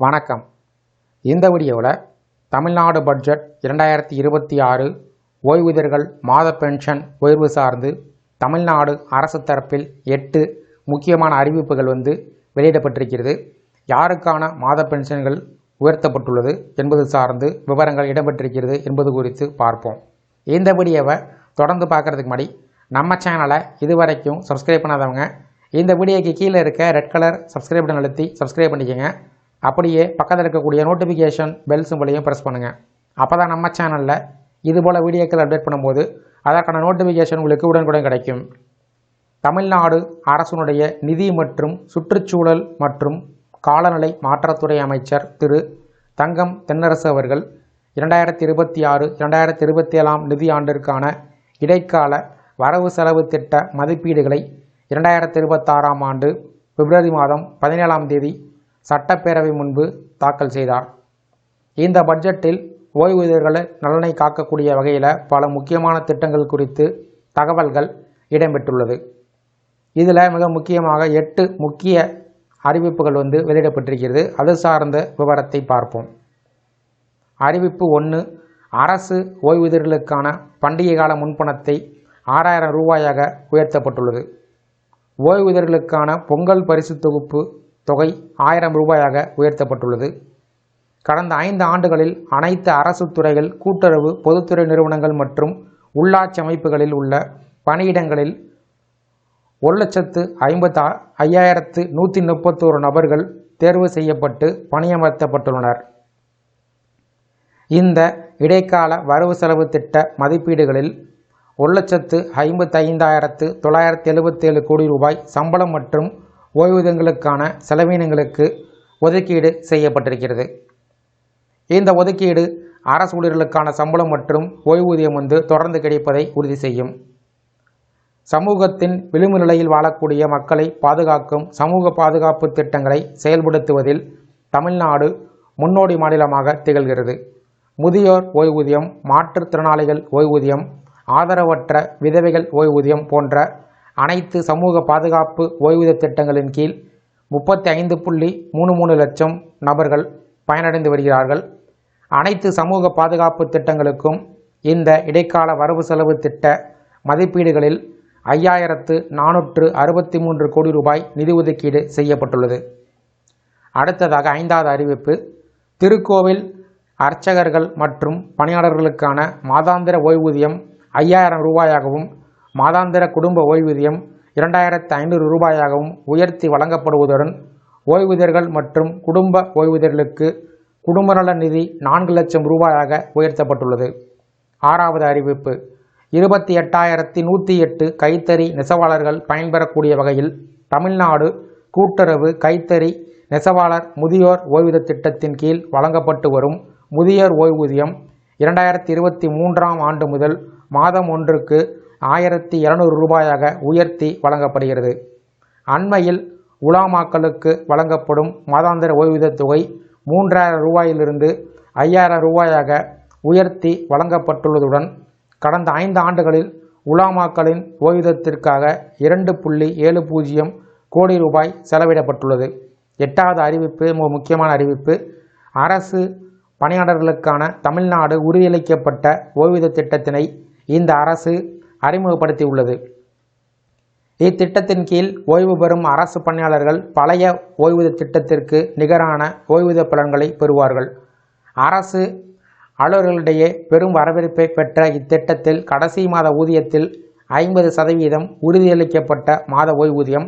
வணக்கம். இந்த வீடியோவில் தமிழ்நாடு பட்ஜெட் இரண்டாயிரத்தி இருபத்தி ஆறு ஓய்வூதியர்கள் மாத பென்ஷன் உயர்வு சார்ந்து தமிழ்நாடு அரசு தரப்பில் எட்டு முக்கியமான அறிவிப்புகள் வந்து வெளியிடப்பட்டிருக்கிறது. யாருக்கான மாத பென்ஷன்கள் உயர்த்தப்பட்டுள்ளது என்பது சார்ந்து விவரங்கள் இடம்பெற்றிருக்கிறது என்பது குறித்து பார்ப்போம். இந்த வீடியோவை தொடர்ந்து பார்க்குறதுக்கு முன்னாடி நம்ம சேனலை இதுவரைக்கும் சப்ஸ்கிரைப் பண்ணாதவங்க இந்த வீடியோக்கு கீழே இருக்க ரெட் கலர் சப்ஸ்கிரைப் பட்டன் அழுத்தி சப்ஸ்கிரைப் பண்ணிக்கோங்க. அப்படியே பக்கத்தில் இருக்கக்கூடிய நோட்டிஃபிகேஷன் பெல் சிம்பிளையும் ப்ரெஸ் பண்ணுங்கள் அப்போ தான் நம்ம சேனலில் இதுபோல் வீடியோக்கள் அப்டேட் பண்ணும்போது அதற்கான நோட்டிஃபிகேஷன் உங்களுக்கு உடனுக்குடன் கிடைக்கும். தமிழ்நாடு அரசனுடைய நிதி மற்றும் சுற்றுச்சூழல் மற்றும் காலநிலை மாற்றத்துறை அமைச்சர் திரு தங்கம் தென்னரசு அவர்கள் இரண்டாயிரத்தி இருபத்தி ஆறு இரண்டாயிரத்தி இருபத்தி ஏழாம் நிதியாண்டிற்கான இடைக்கால வரவு செலவு திட்ட மதிப்பீடுகளை இரண்டாயிரத்தி இருபத்தாறாம் ஆண்டு பிப்ரவரி மாதம் பதினேழாம் தேதி சட்டப்பேரவை முன்பு தாக்கல் செய்தார். இந்த பட்ஜெட்டில் ஓய்வூதியர்களை நலனை காக்கக்கூடிய வகையில் பல முக்கியமான திட்டங்கள் குறித்து தகவல்கள் இடம்பெற்றுள்ளது. இதில் மிக முக்கியமாக எட்டு முக்கிய அறிவிப்புகள் வந்து வெளியிடப்பட்டிருக்கிறது. அது சார்ந்த விவரத்தை பார்ப்போம். அறிவிப்பு ஒன்று அரசு ஓய்வூதியர்களுக்கான பண்டிகை கால முன்பணத்தை ஆறாயிரம் ரூபாயாக உயர்த்தப்பட்டுள்ளது. ஓய்வூதியர்களுக்கான பொங்கல் பரிசு தொகுப்பு தொகை ஆயிரம் ரூபாயாக உயர்த்தப்பட்டுள்ளது. கடந்த ஐந்து ஆண்டுகளில் அனைத்து அரசு துறைகள் கூட்டுறவு பொதுத்துறை நிறுவனங்கள் மற்றும் உள்ளாட்சி அமைப்புகளில் உள்ள பணியிடங்களில் ஒரு லட்சத்து ஐம்பத்து ஐயாயிரத்து நூற்றி முப்பத்தோரு நபர்கள் தேர்வு செய்யப்பட்டு பணியமர்த்தப்பட்டுள்ளனர். இந்த இடைக்கால வரவு செலவு திட்ட மதிப்பீடுகளில் ஒரு லட்சத்து ஐம்பத்தைந்தாயிரத்து தொள்ளாயிரத்தி எழுபத்தேழு கோடி ரூபாய் சம்பளம் மற்றும் ஓய்வூதியங்களுக்கான செலவினங்களுக்கு ஒதுக்கீடு செய்யப்பட்டிருக்கிறது. இந்த ஒதுக்கீடு அரசு ஊழியர்களுக்கான சம்பளம் மற்றும் ஓய்வூதியம் வந்து தொடர்ந்து கிடைப்பதை உறுதி செய்யும். சமூகத்தின் விளிம்பு நிலையில் வாழக்கூடிய மக்களை பாதுகாக்கும் சமூக பாதுகாப்பு திட்டங்களை செயல்படுத்துவதில் தமிழ்நாடு முன்னோடி மாநிலமாக திகழ்கிறது. முதியோர் ஓய்வூதியம் மாற்றுத்திறனாளிகள் ஓய்வூதியம் ஆதரவற்ற விதவைகள் ஓய்வூதியம் போன்ற அனைத்து சமூக பாதுகாப்பு ஓய்வூதிய திட்டங்களின் கீழ் முப்பத்தி ஐந்து புள்ளி மூணு மூணு லட்சம் நபர்கள் பயனடைந்து வருகிறார்கள். அனைத்து சமூக பாதுகாப்பு திட்டங்களுக்கும் இந்த இடைக்கால வரவு செலவு திட்ட மதிப்பீடுகளில் ஐயாயிரத்து நானூற்று அறுபத்தி மூன்று கோடி ரூபாய் நிதி ஒதுக்கீடு செய்யப்பட்டுள்ளது. அடுத்ததாக ஐந்தாவது அறிவிப்பு திருக்கோவில் அர்ச்சகர்கள் மற்றும் பணியாளர்களுக்கான மாதாந்திர ஓய்வூதியம் ஐயாயிரம் ரூபாயாகவும் மாதாந்திர குடும்ப ஓய்வூதியம் இரண்டாயிரத்து ஐநூறு ரூபாயாகவும் உயர்த்தி வழங்கப்படுவதுடன் ஓய்வூதியர்கள் மற்றும் குடும்ப ஓய்வூதியர்களுக்கு குடும்ப நல நிதி நான்கு லட்சம் ரூபாயாக உயர்த்தப்பட்டுள்ளது. ஆறாவது அறிவிப்பு இருபத்தி எட்டாயிரத்தி நூற்றி எட்டு கைத்தறி நெசவாளர்கள் பயன்பெறக்கூடிய வகையில் தமிழ்நாடு கூட்டுறவு கைத்தறி நெசவாளர் முதியோர் ஓய்வூதிய திட்டத்தின் கீழ் வழங்கப்பட்டு வரும் முதியோர் ஓய்வூதியம் இரண்டாயிரத்தி இருபத்தி மூன்றாம் ஆண்டு முதல் மாதம் ஒன்றுக்கு ஆயிரத்தி இருநூறு ரூபாயாக உயர்த்தி வழங்கப்படுகிறது. அண்மையில் உலாமாக்களுக்கு வழங்கப்படும் மாதாந்திர ஓய்வூதியத் தொகை மூன்றாயிரம் ரூபாயிலிருந்து ஐயாயிரம் ரூபாயாக உயர்த்தி வழங்கப்பட்டுள்ளதுடன் கடந்த ஐந்து ஆண்டுகளில் உலாமாக்களின் ஓய்வூதியத்திற்காக இரண்டு புள்ளி ஏழு பூஜ்ஜியம் கோடி ரூபாய் செலவிடப்பட்டுள்ளது. எட்டாவது அறிவிப்பு மிக முக்கியமான அறிவிப்பு அரசு பணியாளர்களுக்கான தமிழ்நாடு உறுதியளிக்கப்பட்ட ஓய்வூதிய திட்டத்தினை இந்த அரசு அறிமுகப்படுத்தியுள்ளது. இத்திட்டத்தின் கீழ் ஓய்வு பெறும் அரசு பணியாளர்கள் பழைய ஓய்வூதிய திட்டத்திற்கு நிகரான ஓய்வூதிய பலன்களை பெறுவார்கள். அரசு அலுவலர்களிடையே பெரும் வரவேற்பை பெற்ற இத்திட்டத்தில் கடைசி மாத ஊதியத்தில் ஐம்பது சதவீதம் உறுதியளிக்கப்பட்ட மாத ஓய்வூதியம்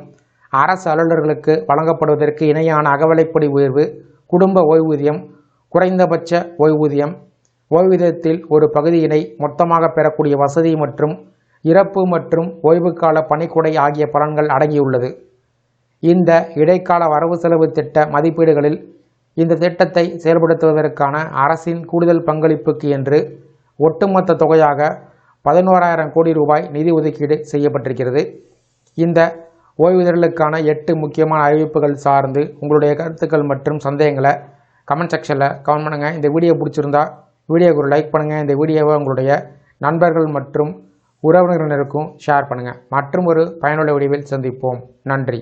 அரசு அலுவலர்களுக்கு வழங்கப்படுவதற்கு இணையான அகவலைப்படி உயர்வு குடும்ப ஓய்வூதியம் குறைந்தபட்ச ஓய்வூதியம் ஓய்வூதியத்தில் ஒரு பகுதியினை மொத்தமாக பெறக்கூடிய வசதி மற்றும் இறப்பு மற்றும் ஓய்வுக்கால பணிக்குடை ஆகிய பலன்கள் அடங்கியுள்ளது. இந்த இடைக்கால வரவு செலவு திட்ட மதிப்பீடுகளில் இந்த திட்டத்தை செயல்படுத்துவதற்கான அரசின் கூடுதல் பங்களிப்புக்கு என்று ஒட்டுமொத்த தொகையாக பதினோராயிரம் கோடி ரூபாய் நிதி ஒதுக்கீடு செய்யப்பட்டிருக்கிறது. இந்த ஓய்வூதியர்களுக்கான எட்டு முக்கியமான அறிவிப்புகள் சார்ந்து உங்களுடைய கருத்துக்கள் மற்றும் சந்தேகங்களை கமெண்ட் செக்ஷனில் கமெண்ட் பண்ணுங்கள் இந்த வீடியோ பிடிச்சிருந்தா வீடியோக்கு ஒரு லைக் பண்ணுங்கள் இந்த வீடியோவை உங்களுடைய நண்பர்கள் மற்றும் உறவினர்களுக்கும் ஷேர் பண்ணுங்கள் மற்றும் ஒரு பயனுள்ள வடிவில் சந்திப்போம். நன்றி.